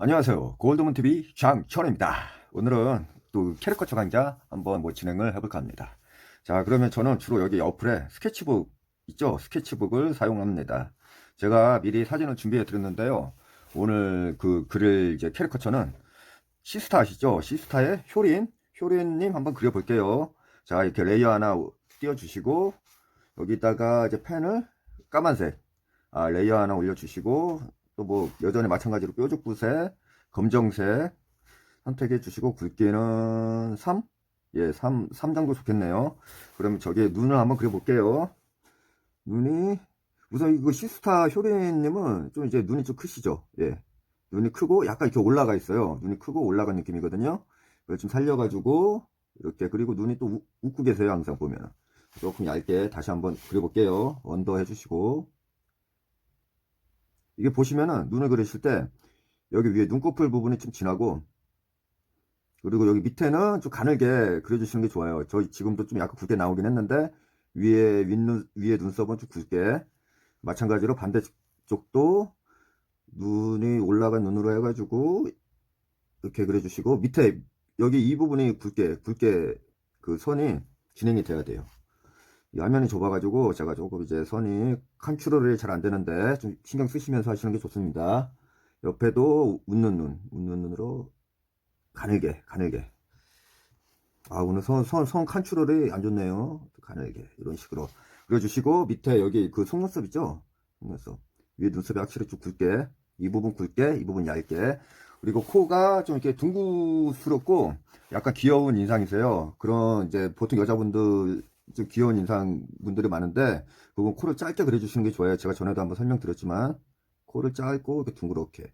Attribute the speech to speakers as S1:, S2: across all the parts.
S1: 안녕하세요. 골드문TV 장천입니다. 오늘은 또 캐릭터처 강좌 한번 뭐 진행을 해볼까 합니다. 자, 그러면 저는 주로 여기 어플에 스케치북 있죠? 스케치북을 사용합니다. 제가 미리 사진을 준비해 드렸는데요. 오늘 그 글을 이제 캐릭터처는 시스타 아시죠? 시스타의 효린, 효린님 한번 그려볼게요. 자, 이렇게 레이어 하나 띄워주시고, 여기다가 이제 펜을 까만색, 아, 레이어 하나 올려주시고, 또 뭐 여전히 마찬가지로 뾰족부색, 검정색 선택해 주시고 굵기는 3? 예, 3, 3 정도 좋겠네요. 그러면 저기에 눈을 한번 그려볼게요. 눈이 우선 이거 시스타 효린님은 좀 이제 눈이 좀 크시죠? 예, 눈이 크고 약간 이렇게 올라가 있어요. 눈이 크고 올라간 느낌이거든요. 이걸 좀 살려가지고 이렇게 그리고 눈이 또 우- 웃고 계세요. 항상 보면 조금 얇게 다시 한번 그려볼게요. 언더 해주시고 이게 보시면은 눈을 그리실 때 여기 위에 눈꺼풀 부분이 좀 진하고 그리고 여기 밑에는 좀 가늘게 그려주시는 게 좋아요. 저 지금도 좀 약간 굵게 나오긴 했는데 위에 윗눈 위에 눈썹은 좀 굵게 마찬가지로 반대쪽도 눈이 올라간 눈으로 해가지고 이렇게 그려주시고 밑에 여기 이 부분이 굵게 굵게 그 선이 진행이 돼야 돼요. 이 화면이 좁아가지고 제가 조금 이제 선이 컨트롤이 잘 안 되는데 좀 신경 쓰시면서 하시는 게 좋습니다. 옆에도 웃는 눈, 웃는 눈으로 가늘게, 가늘게. 아, 오늘 선, 선, 선 컨트롤이 안 좋네요. 가늘게. 이런 식으로. 그려주시고, 밑에 여기 그 속눈썹 있죠? 속눈썹. 위에 눈썹이 확실히 좀 굵게. 이 부분 굵게, 이 부분 얇게. 그리고 코가 좀 이렇게 둥구스럽고, 약간 귀여운 인상이세요. 그런 이제 보통 여자분들 좀 귀여운 인상 분들이 많은데 그건 코를 짧게 그려주시는 게 좋아요. 제가 전에도 한번 설명드렸지만 코를 짧고 이렇게 둥그렇게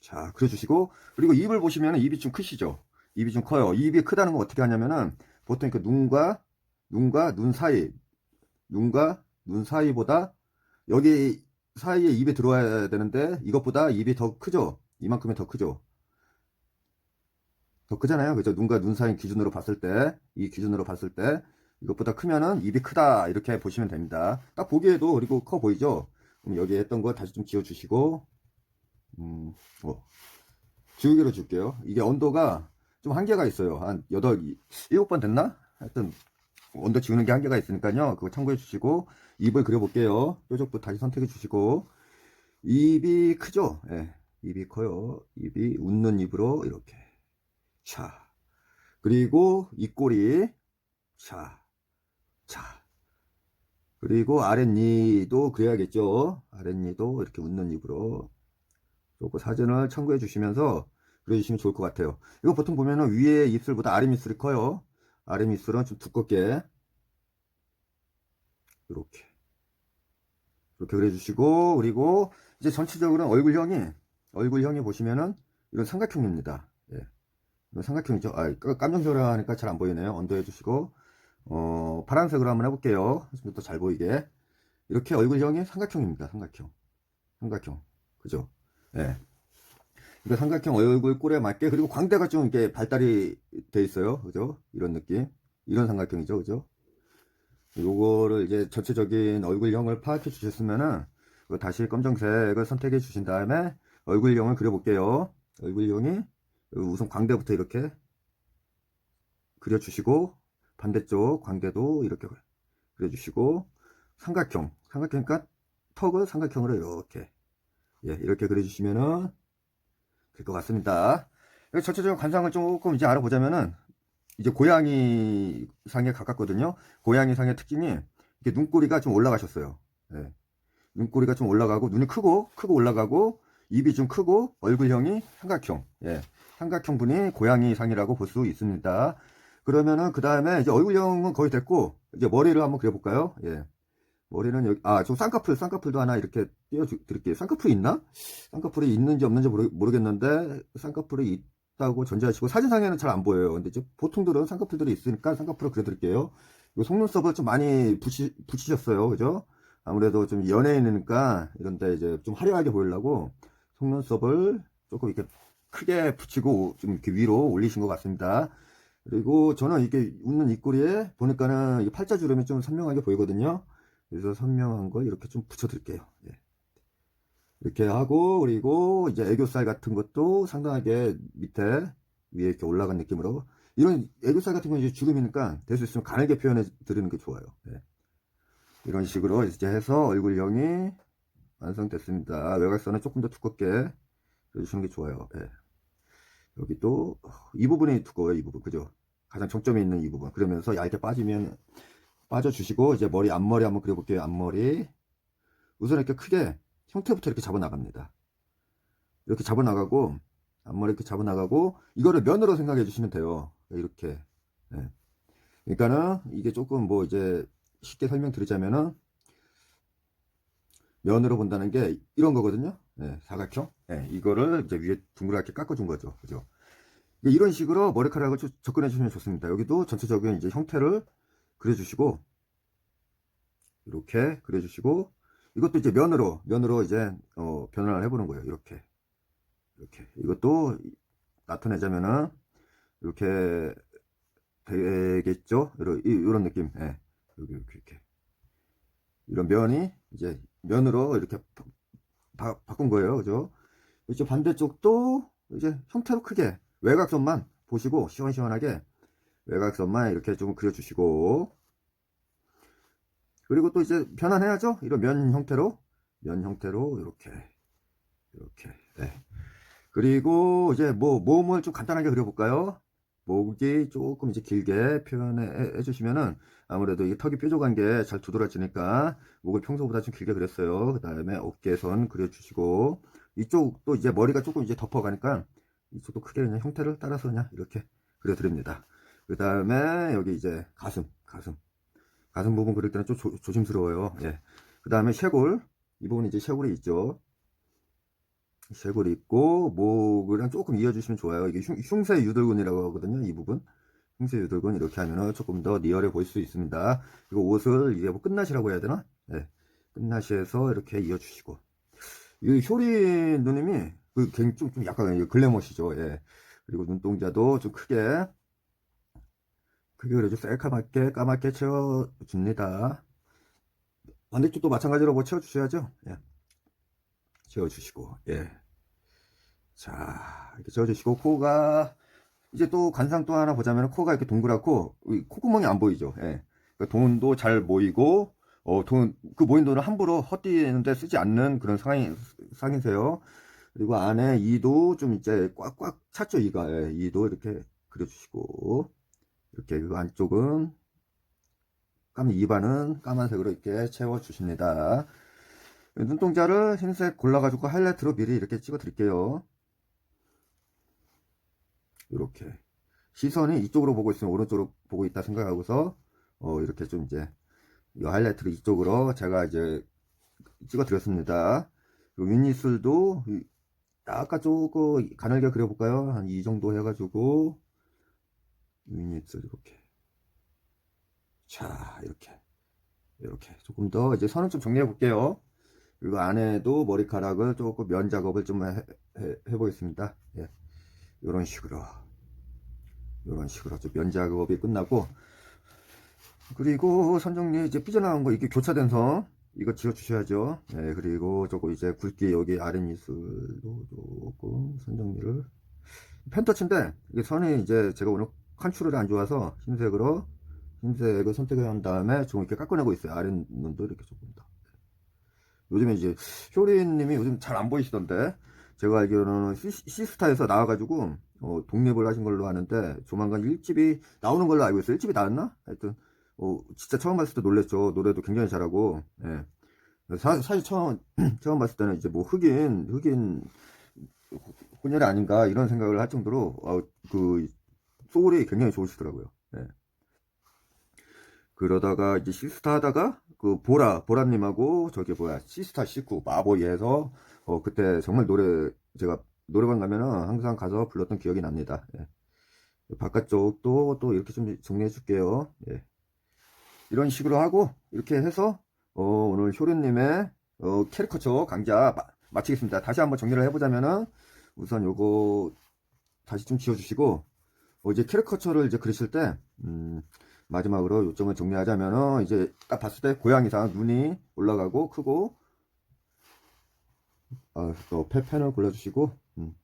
S1: 자 그려주시고 그리고 입을 보시면 입이 좀 크시죠. 입이 좀 커요. 입이 크다는 건 어떻게 하냐면은 보통 이렇게 눈과 눈과 눈 사이 눈과 눈 사이보다 여기 사이에 입에 들어와야 되는데 이것보다 입이 더 크죠. 이만큼이 더 크죠. 더 크잖아요. 그죠? 눈과 눈 사이 기준으로 봤을 때, 이 기준으로 봤을 때, 이것보다 크면은 입이 크다. 이렇게 보시면 됩니다. 딱 보기에도 그리고 커 보이죠? 그럼 여기 했던 거 다시 좀 지워 주시고, 음, 어, 지우개로 줄게요. 이게 언더가 좀 한계가 있어요. 한 8, 7번 됐나? 하여튼, 언더 지우는 게 한계가 있으니까요. 그거 참고해 주시고, 입을 그려 볼게요. 뾰족부 다시 선택해 주시고, 입이 크죠? 예, 입이 커요. 입이 웃는 입으로 이렇게. 자, 그리고 입꼬리. 자, 자. 그리고 아랫니도 그려야겠죠. 아랫니도 이렇게 웃는 입으로. 요거 사진을 참고해 주시면서 그려주시면 좋을 것 같아요. 이거 보통 보면은 위에 입술보다 아래 입술이 커요. 아래 입술은 좀 두껍게. 이렇게. 이렇게 그려주시고, 그리고 이제 전체적으로 얼굴형이, 얼굴형이 보시면은 이런 삼각형입니다. 예. 이건 삼각형이죠. 아, 깜정조라 하니까 잘 안 보이네요. 언더 해 주시고, 어, 파란색으로 한번 해볼게요. 또잘 보이게. 이렇게 얼굴형이 삼각형입니다. 삼각형. 삼각형. 그죠? 예. 이거 삼각형 얼굴 꼴에 맞게, 그리고 광대가 좀 이렇게 발달이 돼 있어요. 그죠? 이런 느낌. 이런 삼각형이죠. 그죠? 요거를 이제 전체적인 얼굴형을 파악해 주셨으면은, 다시 검정색을 선택해 주신 다음에 얼굴형을 그려볼게요. 얼굴형이 우선 광대부터 이렇게 그려주시고 반대쪽 광대도 이렇게 그려주시고 삼각형 삼각형이니까 턱을 삼각형으로 이렇게 예 이렇게 그려주시면은 될 것 같습니다. 전체적인 관상을 조금 이제 알아보자면은 이제 고양이 상에 가깝거든요. 고양이 상의 특징이 이게 눈꼬리가 좀 올라가셨어요. 예. 눈꼬리가 좀 올라가고 눈이 크고 크고 올라가고 입이 좀 크고 얼굴형이 삼각형. 예. 삼각형 분이 고양이 상이라고 볼 수 있습니다. 그러면은 그 다음에 이제 얼굴형은 거의 됐고 이제 머리를 한번 그려볼까요? 예. 머리는 여기 아좀 쌍꺼풀 쌍꺼풀도 하나 이렇게 띄워 드릴게요. 쌍꺼풀이 있나? 쌍꺼풀이 있는지 없는지 모르, 모르 겠는데 쌍꺼풀이 있다고 전제하시고 사진상에는 잘 안 보여요. 근데 이제 보통들은 쌍꺼풀들이 있으니까 쌍꺼풀을 그려드릴게요. 이 속눈썹을 좀 많이 붙이, 붙이셨어요. 그죠? 아무래도 좀 연예인이니까 이런데 이제 좀 화려하게 보이려고 속눈썹을 조금 이렇게 크게 붙이고 좀 이렇게 위로 올리신 것 같습니다. 그리고 저는 이게 웃는 입꼬리에 보니까는 이 팔자 주름이 좀 선명하게 보이거든요. 그래서 선명한 거 이렇게 좀 붙여드릴게요. 예. 이렇게 하고 그리고 이제 애교살 같은 것도 상당하게 밑에 위에 이렇게 올라간 느낌으로 이런 애교살 같은 건 이제 주름이니까 될 수 있으면 가늘게 표현해 드리는 게 좋아요. 예. 이런 식으로 이제 해서 얼굴형이 완성됐습니다. 외곽선은 조금 더 두껍게 해주시는 게 좋아요. 예. 여기 또 이 부분이 두꺼워요. 이 부분 그죠? 가장 정점이 있는 이 부분. 그러면서 얇게 빠지면 빠져주시고 이제 머리 앞머리 한번 그려볼게요. 앞머리 우선 이렇게 크게 형태부터 이렇게 잡아 나갑니다. 이렇게 잡아 나가고 앞머리 이렇게 잡아 나가고 이거를 면으로 생각해 주시면 돼요. 이렇게. 예. 그러니까는 이게 조금 뭐 이제 쉽게 설명드리자면은 면으로 본다는 게 이런 거거든요. 예, 사각형. 예, 이거를 이제 위에 둥그랗게 깎아준 거죠. 그죠? 이런 식으로 머리카락을 조- 접근해 주시면 좋습니다. 여기도 전체적인 이제 형태를 그려주시고 이렇게 그려주시고 이것도 이제 면으로 면으로 이제 어, 변화를 해보는 거예요. 이렇게 이렇게 이것도 나타내자면은 이렇게 되겠죠. 이런 이- 이런 느낌. 예. 여기 이렇게 이렇게 이런 면이 이제 면으로 이렇게 바, 바- 바꾼 거예요. 그죠? 이쪽 반대쪽도 이제 형태로 크게 외곽선만 보시고 시원시원하게 외곽선만 이렇게 좀 그려주시고 그리고 또 이제 변환해야죠. 이런 면 형태로 면 형태로 이렇게 이렇게 네. 그리고 이제 뭐 몸을 좀 간단하게 그려볼까요? 목이 조금 이제 길게 표현해 주시면은 아무래도 이 턱이 뾰족한 게 잘 두드러지니까 목을 평소보다 좀 길게 그렸어요. 그 다음에 어깨선 그려주시고 이쪽도 이제 머리가 조금 이제 덮어가니까 이쪽도 크게 그냥 형태를 따라서 그냥 이렇게 그려드립니다. 그 다음에 여기 이제 가슴, 가슴. 가슴 부분 그릴 때는 좀 조, 조심스러워요. 예. 그 다음에 쇄골. 이 부분 이제 쇄골이 있죠. 쇄골이 있고, 목이랑 조금 이어주시면 좋아요. 이게 흉, 흉쇄 유돌근이라고 하거든요. 이 부분. 흉쇄 유돌근 이렇게 하면은 조금 더 리얼해 보일 수 있습니다. 그리고 옷을 이게 뭐 끝나시라고 해야 되나? 예. 끝나시에서 이렇게 이어주시고. 이 효리 누님이 그 굉- 좀, 좀 약간 글래머시죠. 예. 그리고 눈동자도 좀 크게 크게 그래도 새까맣게 까맣게 채워줍니다. 반대쪽도 마찬가지로 뭐 채워주셔야죠. 예. 채워주시고 예. 자 이렇게 채워주시고 코가 이제 또 관상 또 하나 보자면 코가 이렇게 동그랗고 이 콧구멍이 안 보이죠. 예. 그러니까 돈도 잘 모이고 어, 돈, 그 모인 돈을 함부로 헛디는데 쓰지 않는 그런 상황이, 상이세요. 그리고 안에 이도 좀 이제 꽉꽉 찼죠, 이가. 예, 이도 이렇게 그려주시고. 이렇게 그 안쪽은, 까만, 입안은 까만색으로 이렇게 채워주십니다. 눈동자를 흰색 골라가지고 하이라이트로 미리 이렇게 찍어 드릴게요. 이렇게. 시선이 이쪽으로 보고 있으면 오른쪽으로 보고 있다 생각하고서, 어, 이렇게 좀 이제, 이 하이라이트를 이쪽으로 제가 이제 찍어 드렸습니다. 이- 약간 조금 가늘게 그려볼까요? 한 이 정도 해가지고 윗입술 이렇게 자 이렇게 이렇게 조금 더 이제 선을 좀 정리해 볼게요. 그리고 안에도 머리카락을 조금 면 작업을 좀 해, 해, 해보겠습니다. 예. 이런 식으로 이런 식으로 좀면 작업이 끝나고 그리고 선정리 이제 삐져나온 거 이게 교차된 선 이거 지워 주셔야죠. 네, 그리고 조금 이제 굵기 여기 아랫입술도 조금 선 정리를 펜터치인데 이게 선이 이제 제가 오늘 컨트롤이 안 좋아서 흰색으로 흰색을 선택한 다음에 조금 이렇게 깎아내고 있어요. 아랫눈도 이렇게 조금 더. 요즘에 이제 효리님이 요즘 잘 안 보이시던데 제가 알기로는 시, 시스타에서 나와가지고 어, 독립을 하신 걸로 아는데 조만간 1집이 나오는 걸로 알고 있어요. 1집이 나왔나? 하여튼 어, 진짜 처음 봤을 때 놀랬죠. 노래도 굉장히 잘하고, 예. 사, 사실 처음, 처음 봤을 때는 이제 뭐 흑인, 흑인 혼혈이 아닌가 이런 생각을 할 정도로, 어, 그, 소울이 굉장히 좋으시더라고요. 예. 그러다가 이제 시스타 하다가, 그, 보라, 보라님하고 저기 뭐야, 시스타 식구, 마보이에서, 어, 그때 정말 노래, 제가 노래방 가면은 항상 가서 불렀던 기억이 납니다. 예. 바깥쪽도 또 이렇게 좀 정리해 줄게요. 예. 이런 식으로 하고 이렇게 해서 어, 오늘 효련님의 어, 캐리커처 강좌 마, 마치겠습니다. 다시 한번 정리를 해보자면은 우선 요거 다시 좀 지워주시고 어, 이제 캐리커처를 이제 그리실 때 음, 마지막으로 요점을 정리하자면은 이제 딱 봤을 때 고양이상 눈이 올라가고 크고 아, 또 펜- 펜을 골라주시고 음.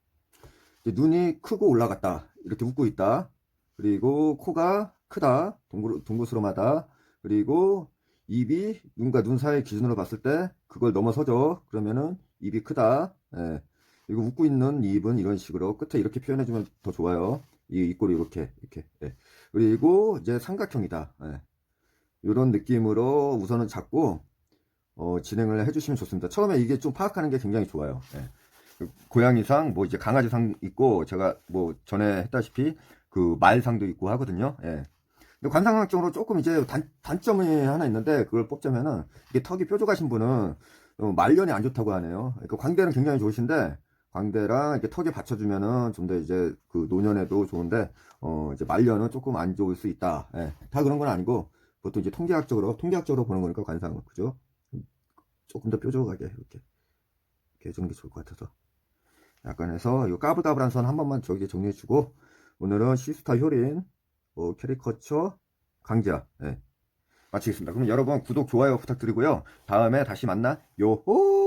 S1: 눈이 크고 올라갔다. 이렇게 웃고 있다. 그리고 코가 크다. 동글, 동그스름하다. 그리고 입이 눈과 눈 사이 기준으로 봤을 때 그걸 넘어서죠. 그러면은 입이 크다. 예. 그리고 웃고 있는 입은 이런 식으로 끝에 이렇게 표현해주면 더 좋아요 이 입꼬리 이렇게 이렇게 예. 그리고 이제 삼각형이다 예. 이런 느낌으로 우선은 잡고 어, 진행을 해주시면 좋습니다. 처음에 이게 좀 파악하는 게 굉장히 좋아요. 예. 그 고양이상, 뭐 이제 강아지상 있고, 제가 뭐 전에 했다시피 그 말상도 있고 하거든요. 예. 근데 관상학적으로 조금 이제 단, 단점이 하나 있는데, 그걸 뽑자면은, 이게 턱이 뾰족하신 분은 어, 말년이 안 좋다고 하네요. 그러니까 광대는 굉장히 좋으신데, 광대랑 이렇게 턱에 받쳐주면은 좀 더 이제 그 노년에도 좋은데, 어, 이제 말년은 조금 안 좋을 수 있다. 예. 다 그런 건 아니고, 보통 이제 통계학적으로, 통계학적으로 보는 거니까 관상은. 그죠? 조금 더 뾰족하게 이렇게 이렇게 해주는 게 좋을 것 같아서 약간 해서 이 까불까불한 선 한 번만 저기 정리해주고 오늘은 시스타 효린 어, 캐리커처 강자 예. 마치겠습니다. 그럼 여러분 구독 좋아요 부탁드리고요. 다음에 다시 만나 요호